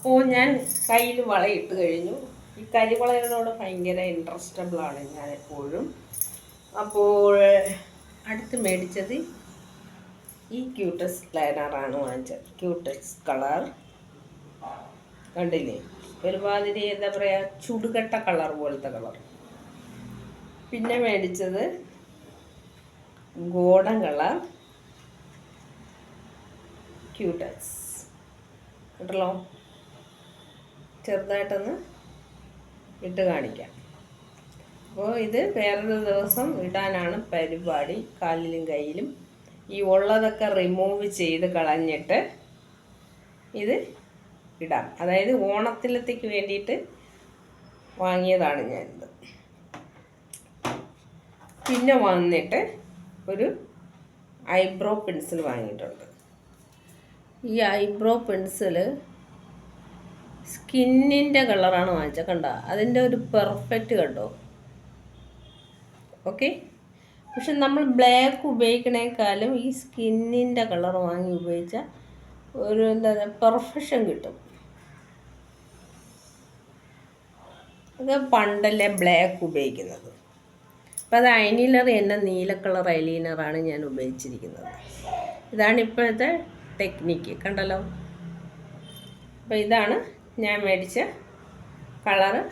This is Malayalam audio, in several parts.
അപ്പോൾ ഞാൻ കയ്യിൽ വളയിട്ട് കഴിഞ്ഞു. ഈ കരിവളയോട് ഭയങ്കര ഇൻട്രസ്റ്റബിളാണ് ഞാൻ എപ്പോഴും അപ്പോൾ അടുത്ത് മേടിച്ചത് ഈ ക്യൂട്ടസ് ലൈനറാണ് വാങ്ങിച്ചത്. ക്യൂട്ടസ് കളർ കണ്ടില്ലേ? ഒരുമാതിരി എന്താ പറയുക ചുടുകട്ട കളർ പോലത്തെ കളർ പിന്നെ മേടിച്ചത് ഗോഡൻ കളർ ക്യൂട്ടസ് കേട്ടല്ലോ? ചെറുതായിട്ടൊന്ന് ഇട്ട് കാണിക്കാം. അപ്പോൾ ഇത് വേറൊരു ദിവസം ഇടാനാണ് പരിപാടി. കാലിലും കയ്യിലും ഈ ഉള്ളതൊക്കെ റിമൂവ് ചെയ്ത് കളഞ്ഞിട്ട് ഇത് ഇടാം. അതായത് ഓണത്തിലത്തേക്ക് വേണ്ടിയിട്ട് വാങ്ങിയതാണ് ഞാനിത്. പിന്നെ വന്നിട്ട് ഒരു ഐബ്രോ പെൻസിൽ വാങ്ങിയിട്ടുണ്ട്. ഈ ഐബ്രോ പെൻസിൽ സ്കിന്നിന്റെ കളറാണ് വാങ്ങിച്ചത്. കണ്ട? അതിന്റെ ഒരു പെർഫെക്റ്റ് കണ്ടോ? ഓക്കെ? പക്ഷെ നമ്മൾ ബ്ലാക്ക് ഉപയോഗിക്കണേക്കാളും ഈ സ്കിന്നിന്റെ കളർ വാങ്ങി ഉപയോഗിച്ചാൽ ഒരു എന്താ പെർഫെക്ഷൻ കിട്ടും. അത് പണ്ടല്ലേ ബ്ലാക്ക് ഉപയോഗിക്കുന്നത്. അപ്പം അത് ഐലൈനർ എന്ന നീല കളർ ഐലൈനറാണ് ഞാൻ ഉപയോഗിച്ചിരിക്കുന്നത്. ഇതാണ് ഇപ്പോഴത്തെ ടെക്നിക്ക്. കണ്ടല്ലോ? അപ്പോൾ ഇതാണ് ഞാൻ മേടിച്ച കളറ്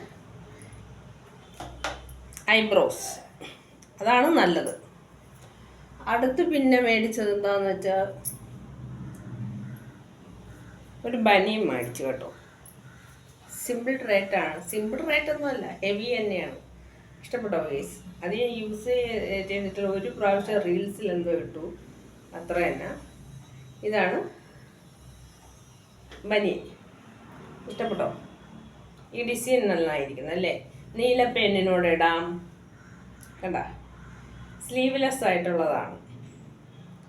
ഐബ്രോസ്. അതാണ് നല്ലത്. അടുത്ത് പിന്നെ മേടിച്ചത് എന്താണെന്ന് വെച്ചാൽ ഒരു ബനിയും മേടിച്ചു കേട്ടോ. സിമ്പിൾ റേറ്റാണ് സിമ്പിൾ റേറ്റ് ഒന്നുമല്ല ഹെവി തന്നെയാണ്. ഇഷ്ടപ്പെട്ടോ വേസ് അത് ഞാൻ യൂസ് ചെയ്തിട്ടുള്ള ഒരു പ്രാവശ്യം റീൽസിൽ എന്തോ ഇട്ടു. അത്ര തന്നെ. ഇതാണ് ബനി. ഇഷ്ടപ്പെട്ടോ ഈ ഡിസൈൻ നന്നായിരിക്കുന്നു അല്ലേ? നീല പെണ്ണിനോട് ഇടാം. കണ്ട? സ്ലീവ്ലെസ് ആയിട്ടുള്ളതാണ്.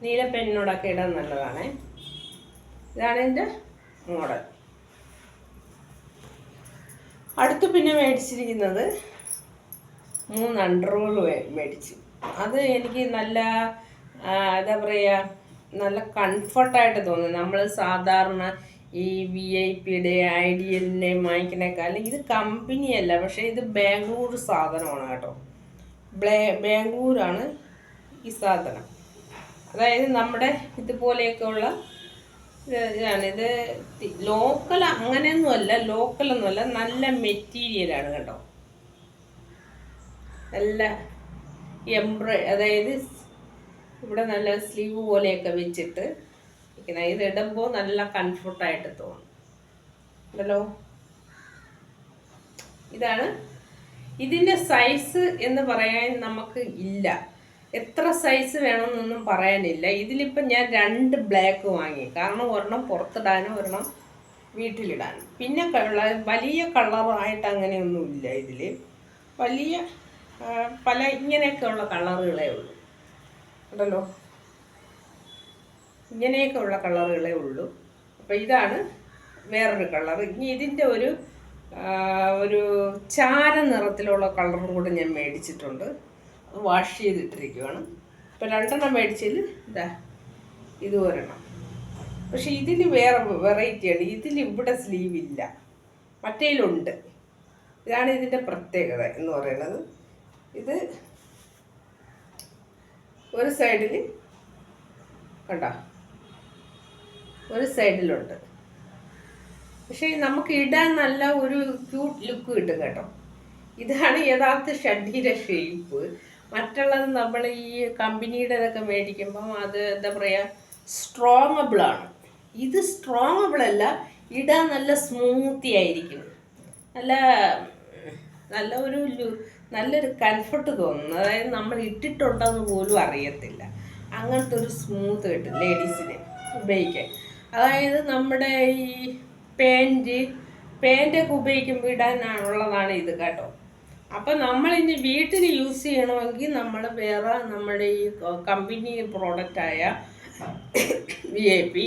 നീല പെണ്ണിനോടൊക്കെ ഇടാൻ നല്ലതാണ്. ഇതാണ് എന്റെ മോഡൽ. അടുത്ത് പിന്നെ മേടിച്ചിരിക്കുന്നത് മൂന്ന് അണ്ടർവോൾ മേടിച്ചു. അത് എനിക്ക് നല്ല എന്താ പറയുക നല്ല കംഫർട്ടായിട്ട് തോന്നുന്നു. നമ്മൾ സാധാരണ ഈ വി ഐ പിയുടെ ഐഡിയലിനെ വാങ്ങിക്കണേക്കാളും ഇത് കമ്പനിയല്ല പക്ഷേ ഇത് ബാംഗ്ലൂർ സാധനമാണ് കേട്ടോ. ബാംഗ്ലൂരാണ് ഈ സാധനം. അതായത് നമ്മുടെ ഇതുപോലെയൊക്കെയുള്ള ഇത് ഇതാണ്. ഇത് ലോക്കൽ അങ്ങനെയൊന്നുമല്ല ലോക്കലൊന്നുമല്ല നല്ല മെറ്റീരിയലാണ് കേട്ടോ. നല്ല എംബ്രോയ് അതായത് ഇവിടെ നല്ല സ്ലീവ് പോലെയൊക്കെ വെച്ചിട്ട് ഇരിക്കുന്ന. ഇത് ഇടുമ്പോൾ നല്ല കംഫർട്ടായിട്ട് തോന്നും. ഉണ്ടല്ലോ? ഇതാണ്. ഇതിന്റെ സൈസ് എന്ന് പറയാൻ നമുക്ക് ഇല്ല. എത്ര സൈസ് വേണമെന്നൊന്നും പറയാനില്ല. ഇതിലിപ്പം ഞാൻ രണ്ട് ബ്ലാക്ക് വാങ്ങി. കാരണം ഒരെണ്ണം പുറത്തിടാനും ഒരെണ്ണം വീട്ടിലിടാനും. പിന്നെ വലിയ കളറായിട്ട് അങ്ങനെയൊന്നും ഇല്ല ഇതിൽ വലിയ പല ഇങ്ങനെയൊക്കെയുള്ള കളറുകളേ ഉള്ളൂ. ഉണ്ടല്ലോ? ഇങ്ങനെയൊക്കെ ഉള്ള കളറുകളേ ഉള്ളൂ. അപ്പോൾ ഇതാണ് വേറൊരു കളർ ഇനി ഇതിന്റെ ഒരു ഒരു ചാര നിറത്തിലുള്ള കളറും കൂടെ ഞാൻ മേടിച്ചിട്ടുണ്ട്. വാഷ് ചെയ്തിട്ടിരിക്കുവാണ്. ഇപ്പോൾ രണ്ടെണ്ണം മേടിച്ചതിൽ ഇതാ ഇത് ഒരെണ്ണം. പക്ഷെ ഇതിന് വേറെ വെറൈറ്റിയാണ്. ഇതിൽ ഇവിടെ സ്ലീവ് ഇല്ല മറ്റേലുണ്ട്. ഇതാണ് ഇതിന്റെ പ്രത്യേകത എന്ന് പറയുന്നത്. ഇത് ഒരു സൈഡിൽ കണ്ട? ഒരു സൈഡിലുണ്ട്. പക്ഷേ നമുക്ക് ഇടാൻ നല്ല ഒരു ക്യൂട്ട് ലുക്ക് കിട്ടും കേട്ടോ. ഇതാണ് യഥാർത്ഥ ഷഡീര ഷേപ്പ് മറ്റുള്ളത് നമ്മൾ ഈ കമ്പനിയുടേതൊക്കെ മേടിക്കുമ്പം അത് എന്താ പറയുക സ്ട്രോങ്ങബിൾ ആണ്. ഇത് സ്ട്രോങ്ങബിൾ അല്ല ഇടാൻ നല്ല സ്മൂത്തി ആയിരിക്കും. നല്ല നല്ല ഒരു നല്ലൊരു കംഫർട്ട് തോന്നുന്നു. അതായത് നമ്മൾ ഇട്ടിട്ടുണ്ടെന്ന് പോലും അറിയത്തില്ല. അങ്ങനത്തെ ഒരു സ്മൂത്ത് കിട്ടും ലേഡീസിന് ഉപയോഗിക്കാൻ. അതായത് നമ്മുടെ ഈ പാന്റ് പാന്റൊക്കെ ഉപയോഗിക്കുമ്പോൾ ഇടാനുള്ളതാണ് ഇത് കേട്ടോ. അപ്പം നമ്മൾ ഇനി വീട്ടിൽ യൂസ് ചെയ്യണമെങ്കിൽ നമ്മൾ വേറെ നമ്മുടെ ഈ കമ്പനി പ്രോഡക്റ്റായ വി ഐ പി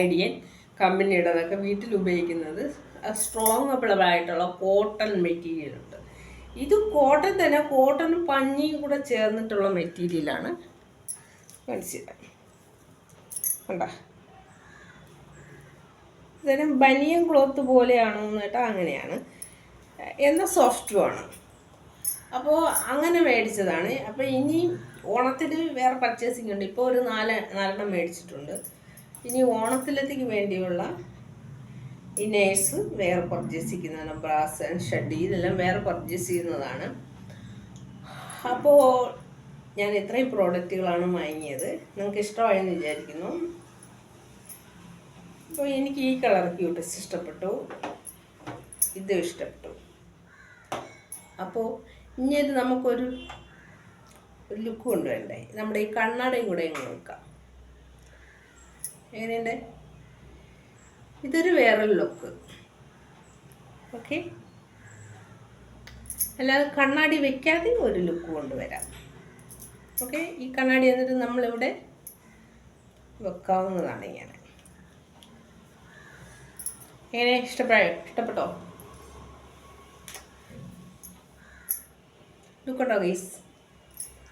ഐഡിയൻ കമ്പനിയുടേതൊക്കെ വീട്ടിൽ ഉപയോഗിക്കുന്നത് സ്ട്രോങ്ങബിൾ ആയിട്ടുള്ള കോട്ടൺ മെറ്റീരിയൽ ഉണ്ട്. ഇത് കോട്ടൺ തന്നെ കോട്ടൺ പഞ്ഞിയും കൂടെ ചേർന്നിട്ടുള്ള മെറ്റീരിയലാണ് മനസ്സിലായി കണ്ട? ഇതൊരു ബനിയൻ ക്ലോത്ത് പോലെയാണോ എന്ന് കേട്ടാൽ അങ്ങനെയാണ്. എന്നാൽ സോഫ്റ്റുമാണ് അപ്പോൾ അങ്ങനെ മേടിച്ചതാണ്. അപ്പോൾ ഇനി ഓണത്തിൽ വേറെ പർച്ചേസിംഗ് ഉണ്ട്. ഇപ്പോൾ ഒരു നാല് നാലെണ്ണം മേടിച്ചിട്ടുണ്ട്. ഇനി ഓണത്തിലത്തേക്ക് വേണ്ടിയുള്ള ഈ നേഴ്സ് വേറെ പർച്ചേസ് ചെയ്യുന്നതാണ്. ബ്രാസ് ആൻഡ് ഷെഡി ഇതെല്ലാം വേറെ പർച്ചേസ് ചെയ്യുന്നതാണ്. അപ്പോൾ ഞാൻ ഇത്രയും പ്രോഡക്റ്റുകളാണ് വാങ്ങിയത്. നിങ്ങൾക്ക് ഇഷ്ടമായെന്ന് വിചാരിക്കുന്നു. അപ്പോൾ എനിക്ക് ഈ കളർ ക്യൂട്ടസ് ഇഷ്ടപ്പെട്ടു. ഇതും ഇഷ്ടപ്പെട്ടു. അപ്പോൾ ഇനി ഇത് നമുക്കൊരു ലുക്ക് കൊണ്ടുവരണ്ടേ? നമ്മുടെ ഈ കണ്ണടയും കൂടെ ഇങ്ങനെ നോക്കാം. എങ്ങനെയുണ്ട്? ഇതൊരു വേറെ ലുക്ക് ഓക്കെ അല്ലാതെ കണ്ണാടി വെക്കാതെ ഒരു ലുക്ക് കൊണ്ടുവരാം. ഓക്കെ ഈ കണ്ണാടി എന്നിട്ട് നമ്മളിവിടെ വെക്കാവുന്നതാണ് ഇങ്ങനെ. എങ്ങനെ? ഇഷ്ടപ്പെട്ടോ ഇഷ്ടപ്പെട്ടോ? നോക്കട്ടോ ഗൈസ്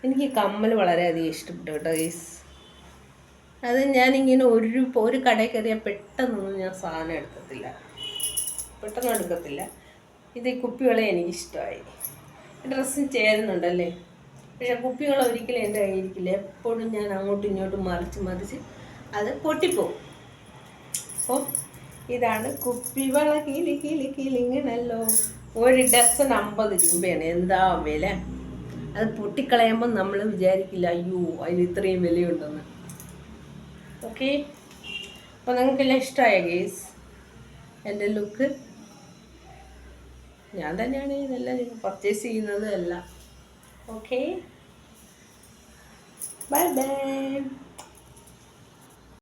എനിക്ക് കമ്മൽ വളരെയധികം ഇഷ്ടപ്പെട്ടു കേട്ടോ ഗൈസ് അത് ഞാനിങ്ങനെ ഒരു ഒരു കടയിൽ കയറിയാൽ പെട്ടെന്നൊന്നും ഞാൻ സാധനം എടുക്കത്തില്ല. പെട്ടെന്ന് എടുക്കത്തില്ല. ഇത് ഈ കുപ്പികളെ എനിക്കിഷ്ടമായി. ഡ്രസ്സും ചേരുന്നുണ്ടല്ലേ? പക്ഷെ കുപ്പികൾ ഒരിക്കലും എന്റെ കയ്യിരിക്കില്ല എപ്പോഴും ഞാൻ അങ്ങോട്ടും ഇങ്ങോട്ടും മറിച്ച് മറിച്ച് അത് പൊട്ടിപ്പോവും. അപ്പോൾ ഇതാണ് കുപ്പിവള കിളി കിളി കിളിങ്ങനല്ലോ ഒരു ഡസൺ അമ്പത് രൂപയാണ്. എന്താ വില? അത് പൊട്ടിക്കളയുമ്പോൾ നമ്മൾ വിചാരിക്കില്ല അയ്യോ അതിന് ഇത്രയും വിലയുണ്ടെന്ന്. ഓക്കെ? അപ്പോൾ നിങ്ങൾക്കെല്ലാം ഇഷ്ടമായ ഗേസ് എന്റെ ലുക്ക്? ഞാൻ തന്നെയാണ് ഇതെല്ലാം പർച്ചേസ് ചെയ്യുന്നത് എല്ലാം. ഓക്കെ? Bye bye.